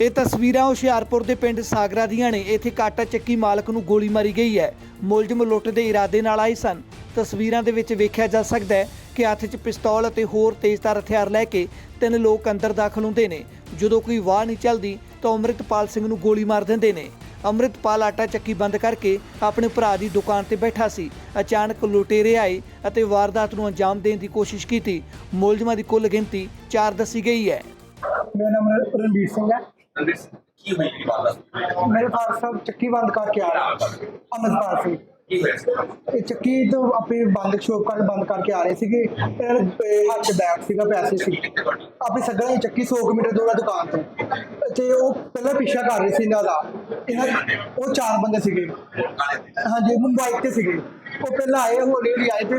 ਇਹ ਤਸਵੀਰਾਂ ਹੁਸ਼ਿਆਰਪੁਰ ਦੇ ਪਿੰਡ ਸਾਗਰਾ ਦੀਆਂ ਨੇ। ਇੱਥੇ ਕਾਟਾ ਚੱਕੀ ਮਾਲਕ ਨੂੰ ਗੋਲੀ ਮਾਰੀ ਗਈ ਹੈ। ਮੁਲਜ਼ਮ ਲੁੱਟ ਦੇ ਇਰਾਦੇ ਨਾਲ ਆਏ ਸਨ। ਤਸਵੀਰਾਂ ਦੇ ਵਿੱਚ ਵੇਖਿਆ ਜਾ ਸਕਦਾ ਹੈ ਕਿ ਹੱਥ 'ਚ ਪਿਸਤੌਲ ਅਤੇ ਹੋਰ ਤੇਜ਼ਧਾਰ ਹਥਿਆਰ ਲੈ ਕੇ ਤਿੰਨ ਲੋਕ ਅੰਦਰ ਦਾਖਲ ਹੁੰਦੇ ਨੇ। ਜਦੋਂ ਕੋਈ ਵਾਹ ਨਹੀਂ ਚੱਲਦੀ, ਤਾਂ ਅੰਮ੍ਰਿਤਪਾਲ ਸਿੰਘ ਨੂੰ ਗੋਲੀ ਮਾਰ ਦਿੰਦੇ ਨੇ। ਅੰਮ੍ਰਿਤਪਾਲ ਆਟਾ ਚੱਕੀ ਬੰਦ ਕਰਕੇ ਆਪਣੇ ਭਰਾ ਦੀ ਦੁਕਾਨ ਤੇ ਬੈਠਾ ਸੀ। ਅਚਾਨਕ ਲੁਟੇਰੇ ਆਏ ਅਤੇ ਵਾਰਦਾਤ ਨੂੰ ਅੰਜਾਮ ਦੇਣ ਦੀ ਕੋਸ਼ਿਸ਼ ਕੀਤੀ। ਮੁਲਜ਼ਮਾਂ ਦੀ ਕੁੱਲ ਗਿਣਤੀ 4 ਦੱਸੀ ਗਈ ਹੈ। ਮੇਰਾ ਨਾਮ ਰਣਬੀਰ ਸਿੰਘ ਹੈ। ਕੀ ਹੋਈ ਮੇਰੇ ਫਾਦਰ ਸਾਹਿਬ ਚੱਕੀ ਬੰਦ ਕਰਕੇ ਆ ਰਹੇ ਅਮਰਪਾਲ ਸਿੰਘ ਕੀ ਹੋਇਆ ਸੀ? ਇਹ ਚੱਕੀ ਤੋਂ ਆਪਣੀ ਬੰਦ ਸ਼ੋਪ ਕਰ ਬੰਦ ਕਰਕੇ ਆ ਰਹੇ ਸੀਗੇ। ਇਹਨਾਂ ਦੇ ਹੱਥ 'ਚ ਬੈਗ ਸੀਗਾ ਪੈਸੇ ਸੀ। ਕਿੱਥੇ ਤੁਹਾਡੀ ਆਪਣੀ ਦੀ ਚੱਕੀ 100 ਮੀਟਰ ਦੂਰ ਆ ਦੁਕਾਨ ਤੋਂ। ਤੇ ਉਹ ਪਹਿਲਾਂ ਪਿੱਛਾ ਕਰ ਰਹੇ ਸੀ ਇਹਨਾਂ ਦਾ। ਇਹਨਾਂ ਉਹ ਚਾਰ ਬੰਦੇ ਸੀਗੇ। ਹਾਂਜੀ ਮੁੰਬਈ ਤੇ ਸੀਗੇ। ਉਹ ਪਹਿਲਾਂ ਆਏ ਹੌਲੀ ਹੌਲੀ ਆਏ ਤੇ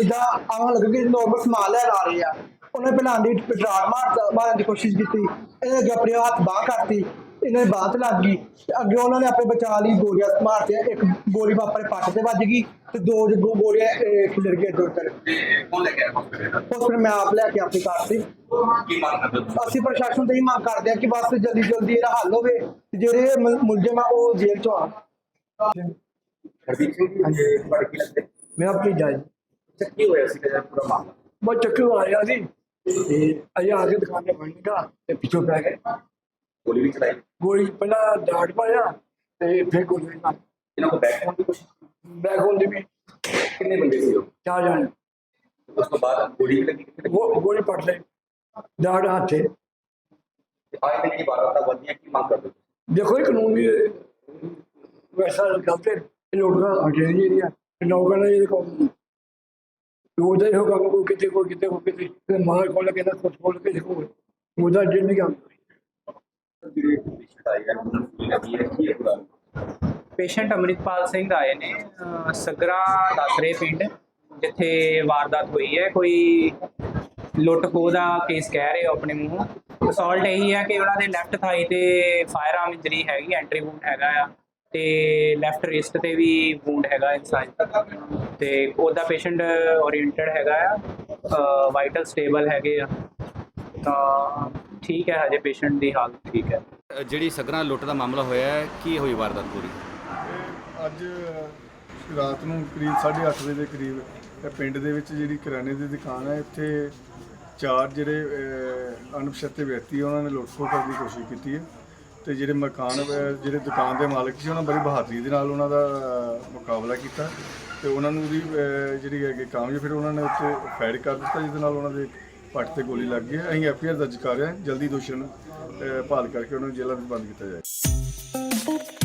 ਇਦਾਂ ਆਉਣ ਲੱਗੇ ਕਿ ਨੋਰਮਲ ਸਮਾਨ ਲੈਣ ਆ ਰਹੇ ਆ। ਉਹਨੇ ਪਹਿਲਾਂ ਆਂਦੀ ਡਰਾਰ ਮਾਰ ਮਾਰਨ ਦੀ ਕੋਸ਼ਿਸ਼ ਕੀਤੀ। ਇਹਨੇ ਅੱਗੇ ਆਪਣੇ ਹੱਥ ਬਾਹ ਕਰਤੀ ਇਹਨਾਂ ਦੀ ਬਾਹ ਤੇ ਲੱਗ ਗਈ। ਤੇ ਅੱਗੇ ਉਹਨਾਂ ਨੇ ਆਪਣੇ ਬਚਾ ਲਈ ਗੋਲੀਆਂ ਮਾਰਤੀਆਂ। ਇੱਕ ਗੋਲੀ ਆਪਣੇ ਪੱਟ ਤੇ ਵੱਜ ਗਈ ਤੇ ਦੋ ਗੋਲੀਆਂ ਖਿਲਰ ਗਏ ਦੋ ਤਰ ਦਾ? ਉਸ ਫਿਰ ਮੈਂ ਆਪ ਲੈ ਕੇ ਆਪਣੀ ਕਾਰ ਤੇ। ਅਸੀਂ ਪ੍ਰਸ਼ਾਸਨ ਤੋਂ ਹੀ ਮੰਗ ਕਰਦੇ ਹਾਂ ਕਿ ਬਸ ਜਲਦੀ ਜਲਦੀ ਇਹਦਾ ਹੱਲ ਹੋਵੇ ਤੇ ਜਿਹੜੇ ਮੁਲ- ਮੁਲਜ਼ਮ ਆ ਉਹ ਜੇਲ੍ਹ ਚੋਂ ਲੱਗਦੇ? ਮੈਂ ਆਪਣੀ ਜਾਈ ਚੱਕੀ ਹੋਇਆ ਸੀ ਜਿਹੜਾ ਪੂਰਾ ਮਾਮਲਾ? ਮੈਂ ਚੱਕੂ ਆਇਆ ਸੀ। ਤੇ ਅਜਾ ਆ ਕੇ ਦੁਕਾਨ ਤੇ ਬਣ ਗਿਆ ਤੇ ਪਿੱਛੋਂ ਪੈ ਗਏ। ਗੋਲੀ ਵੀ ਚਲਾਈ? ਗੋਲੀ ਪਹਿਲਾਂ ਡਾਟ ਪਾਇਆ ਤੇ ਫਿਰ ਗੋਲੀ ਨਾਲ ਇਹਨਾਂ ਕੋ ਬੈਕ ਹੋਣ ਦੀ ਕੋਸ਼ਿਸ਼ ਕੀਤੀ। ਬੈਗ ਹੋਲ ਦੇ ਵੀ ਕਿੰਨੇ ਬੰਦੇ ਸੀ ਉਹ? ਚਾਰ ਜਾਣੇ। ਉਸ ਤੋਂ ਬਾਅਦ ਗੋਲੀ ਵੀ ਲੱਗੀ ਕਿਤੇ? ਉਹ ਗੋਲੀ ਪੱਟ ਲਈ। ਡਾਟ ਹੱਥੇ ਤੇ। ਆਏ ਤੇ ਜਿਹੜੀ ਵਾਰਦਾਤਾਂ ਬਣਦੀਆਂ ਕੀ ਮੰਗ ਕਰਦੇ ਹੋ ਦੇਖੋ ਇਹ ਕਾਨੂੰਨ ਵੀ ਵੈਸਾ ਗਲਤ ਹੈ। ਇਹ ਲੋਕਾਂ ਅਗੇ ਜਿਹੜੀ ਆ ਲੋਕਾਂ ਨੇ ਇਹ ਕੰਮ ਉਹਦਾ ਇਹੋ ਕੰਮ ਕੋਈ ਕਿਤੇ ਕੋਈ ਕਿਤੇ ਕੋਈ ਕਿਤੇ, ਤੇ ਮਾਰ ਕੋਲ ਕਹਿੰਦਾ ਕੁਝ ਕੋਲ ਕੇ ਦੇਖੋ, ਉਹਦਾ ਜਿੰਨ ਕੰਮ ਪੇਸ਼ੈਂਟ ਅਮਰਿਤਪਾਲ ਸਿੰਘ ਆਏ ਨੇ, ਅਹ ਸਗਰਾ ਦਾਸਰੇ ਪਿੰਡ, ਜਿੱਥੇ ਵਾਰਦਾਤ ਹੋਈ ਹੈ, ਕੋਈ ਲੁੱਟ ਖੋਹ ਦਾ ਕੇਸ ਕਹਿ ਰਹੇ ਹੋ ਆਪਣੇ ਮੂੰਹ। ਅਸੌਲਟ ਇਹੀ ਹੈ ਕਿ ਉਹਨਾਂ ਦੇ ਲੈਫਟ ਥਾਈ ਤੇ ਫਾਇਰ ਆਰਮ ਇੰਜਰੀ ਹੈਗੀ ਐਂਟਰੀ ਵੂਡ ਹੈਗਾ ਆ, ਤੇ ਲੈਫਟ ਰਿਸਟ ਤੇ ਵੀ ਵੂਡ ਹੈਗਾ ਇਨਸਾਈਡ ਤੇ ਉਹਦਾ ਪੇਸ਼ੈਂਟ ਓਰੀਐਂਟਡ ਹੈਗਾ ਆ ਵਾਈਟਲ ਸਟੇਬਲ ਹੈਗੇ ਆ। ਤਾਂ ਠੀਕ ਹੈ ਹਜੇ ਪੇਸ਼ੈਂਟ ਦੀ ਹਾਲਤ ਠੀਕ ਹੈ। ਜਿਹੜੀ ਸਗਰਾਂ ਲੁੱਟ ਦਾ ਮਾਮਲਾ ਹੋਇਆ ਹੈ ਕੀ ਹੋਈ ਵਾਰਦਾਤ ਪੂਰੀ? ਅੱਜ ਰਾਤ ਨੂੰ ਕਰੀਬ 8:30 ਵਜੇ ਦੇ ਕਰੀਬ ਇਹ ਪਿੰਡ ਦੇ ਵਿੱਚ ਜਿਹੜੀ ਕਿਰਾਣੇ ਦੀ ਦੁਕਾਨ ਹੈ ਇੱਥੇ ਚਾਰ ਜਿਹੜੇ ਅਣਪਛਾਤੇ ਵਿਅਕਤੀ ਉਹਨਾਂ ਨੇ ਲੁੱਟ ਖੋਹ ਕਰਨ ਦੀ ਕੋਸ਼ਿਸ਼ ਕੀਤੀ ਹੈ। ਤੇ ਜਿਹੜੇ ਮਕਾਨ ਅਹ, ਜਿਹੜੇ ਦੁਕਾਨ ਦੇ ਮਾਲਕ ਸੀ ਉਹਨਾਂ ਬੜੀ ਬਹਾਦਰੀ ਦੇ ਨਾਲ ਉਹਨਾਂ ਦਾ ਅਹ, ਮੁਕਾਬਲਾ ਕੀਤਾ ਤੇ ਉਹਨਾਂ ਨੂੰ ਵੀ ਅਹ, ਜਿਹੜੀ ਹੈਗੀ ਕਾਮਯਾਬ ਫਿਰ ਉਹਨਾਂ ਨੇ ਉੱਥੇ ਫਾਇਰ ਕਰ ਦਿੱਤਾ ਜਿਹਦੇ ਨਾਲ ਉਹਨਾਂ ਦੇ ਪੱਟ ਤੇ ਗੋਲੀ ਲੱਗ ਗਈ ਹੈ। ਅਸੀਂ ਐਫ ਆਈ ਆਰ ਦਰਜ ਕਰ ਰਹੇ ਹਾਂ ਜਲਦੀ ਦੋਸ਼ੀਆਂ ਨੂੰ ਅਹ, ਭਾਲ ਕਰਕੇ ਉਹਨਾਂ ਨੂੰ ਜੇਲ੍ਹਾਂ ਵਿੱਚ ਬੰਦ ਕੀਤਾ ਜਾਏ